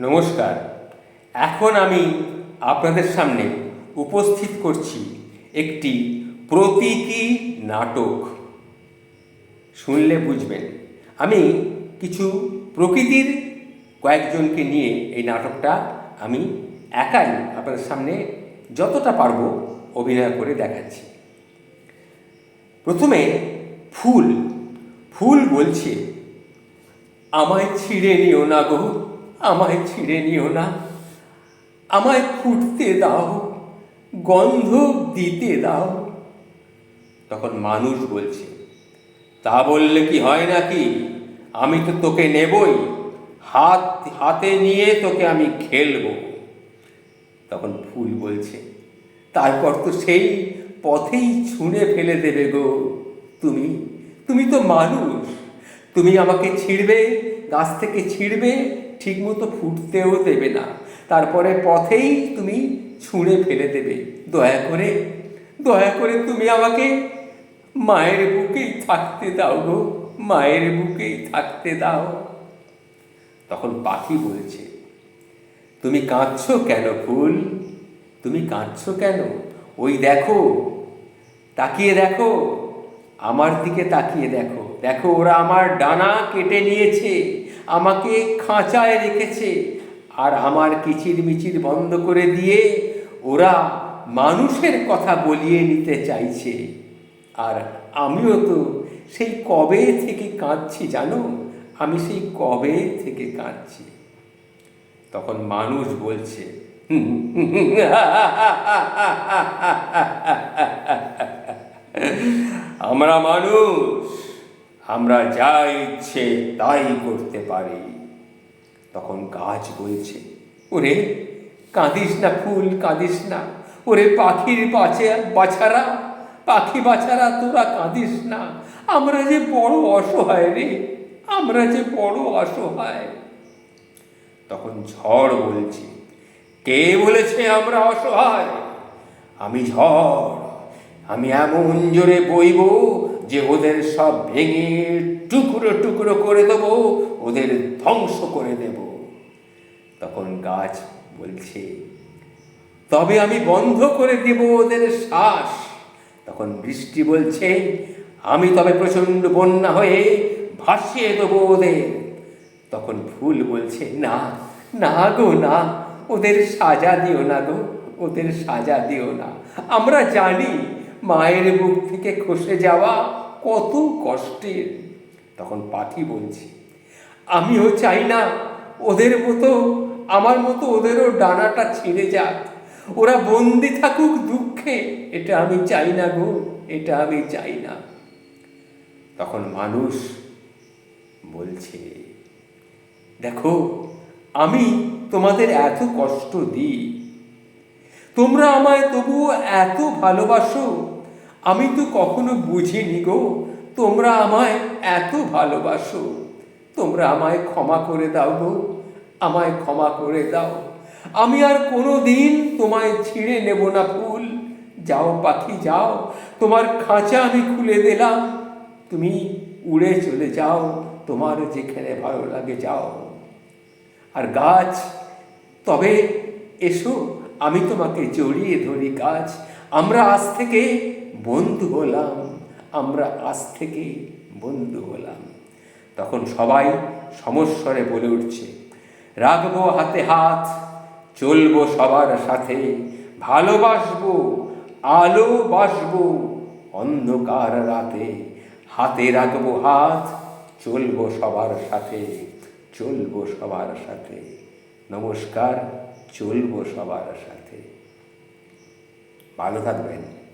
নমস্কার। এখন আমি আপনাদের সামনে উপস্থিত করছি একটি প্রতীকী নাটক। শুনলে বুঝবেন। আমি কিছু প্রকৃতির কয়েকজনকে নিয়ে এই নাটকটা আমি একাই আপনাদের সামনে যতটা পারব অভিনয় করে দেখাচ্ছি। প্রথমে ফুল। ফুল বলছে, আমায় ছিঁড়ে নিও না গো। আমায় ছিঁড়ে নিও না। আমায় ফুটতে দাও, গন্ধ দিতে দাও। তখন মানুষ বলছে, তা বললে কি হয় নাকি? আমি তো তোকে নেবই, হাত, হাতে নিয়ে তোকে আমি খেলব। তখন ফুল বলছে, তারপর তো সেই পথেই ছুঁড়ে ফেলে দেবে গো তুমি। তুমি তো মানুষ, তুমি আমাকে ছিঁড়বে, গাছ থেকে ছিঁড়বে ঠিকমতো ফুটতেও দেবে না। তারপরে পথেই তুমি ছুঁড়ে ফেলে দেবে। দয়া করে দয়া করে তুমি আমাকে মায়ের বুকেই থাকতে দাও গো, মায়ের বুকেই থাকতে দাও। তখন পাখি বলছে, তুমি কাঁদছো কেন ফুল? তুমি কাঁদছো কেন? ওই দেখো, তাকিয়ে দেখো, আমার দিকে তাকিয়ে দেখো। দেখো ওরা আমার ডানা কেটে নিয়েছে আমাকে খাঁচায় রেখেছে আর আমার কিচির মিচির বন্ধ করে দিয়ে ওরা মানুষের কথা বলিয়ে নিতে চাইছে আর আমিও তো সেই কবে থেকে কাঁদছি জানো আমি সেই কবে থেকে কাঁদছি তখন মানুষ বলছে আমরা মানুষ আমরা যা ইচ্ছে তাই করতে পারি। তখন গাছ বলছে, ওরে, কাঁদিস না ফুল, কাঁদিস না। ওরে পাখির বাছে, বাছারা, পাখি বাছারা, তোরা কাঁদিস না। আমরা যে বড় অসহায় রে, আমরা যে বড় অসহায়। তখন ঝড় বলছে, কে বলেছে আমরা অসহায়? আমি ঝড়, আমি এমন জোরে বইব যে ওদের সব ভেঙে টুকরো টুকরো করে দেব, ওদের ধ্বংস করে দেব। তখন গাছ বলছে, তবে আমি বন্ধ করে দেব ওদের শ্বাস। তখন বৃষ্টি বলছে, আমি তবে প্রচণ্ড বন্যা হয়ে ভাসিয়ে দেবো ওদের। তখন ফুল বলছে, না না গো, না, ওদের সাজা দিও না গো, ওদের সাজা দিও না। আমরা জানি মায়ের বুক থেকে খসে যাওয়া কত কষ্টের তখন পাখি বলছে, আমিও চাই না, ওদের মতো, আমার মতো ওদেরও ডানাটা ছিঁড়ে যাক। ওরা বন্দি থাকুক দুঃখে, এটা আমি চাই না গো, এটা আমি চাই না। তখন মানুষ বলছে, দেখো, আমি তোমাদের এত কষ্ট দিই তোমরা আমায় তবুও এত ভালোবাসো? আমি তো কখনো বুঝিনি গো, তোমরা আমায় এত ভালোবাসো। তোমরা আমায় ক্ষমা করে দাও গো, আমায় ক্ষমা করে দাও। আমি আর কোনো দিন তোমায় ছিঁড়ে নেব না ফুল। যাও পাখি, যাও, তোমার খাঁচা আমি খুলে দিলাম। তুমি উড়ে চলে যাও, তোমার যেখানে ভালো লাগে যাও। আর গাছ, তবে এসো। আমি তোমাকে জড়িয়ে ধরি কাজ। আমরা আজ থেকে বন্ধু হলাম। আমরা আজ থেকে বন্ধু হলাম। তখন সবাই সমস্বরে বলে উঠছে, রাখব হাতে হাত, চলবো সবার সাথে, ভালোবাসবো, আলো বাসবো অন্ধকার রাতে, হাতে রাখব হাত, চলবো সবার সাথে, চলবো সবার সাথে। নমস্কার। চলবো সবার সাথে। ভালো থাকবেন।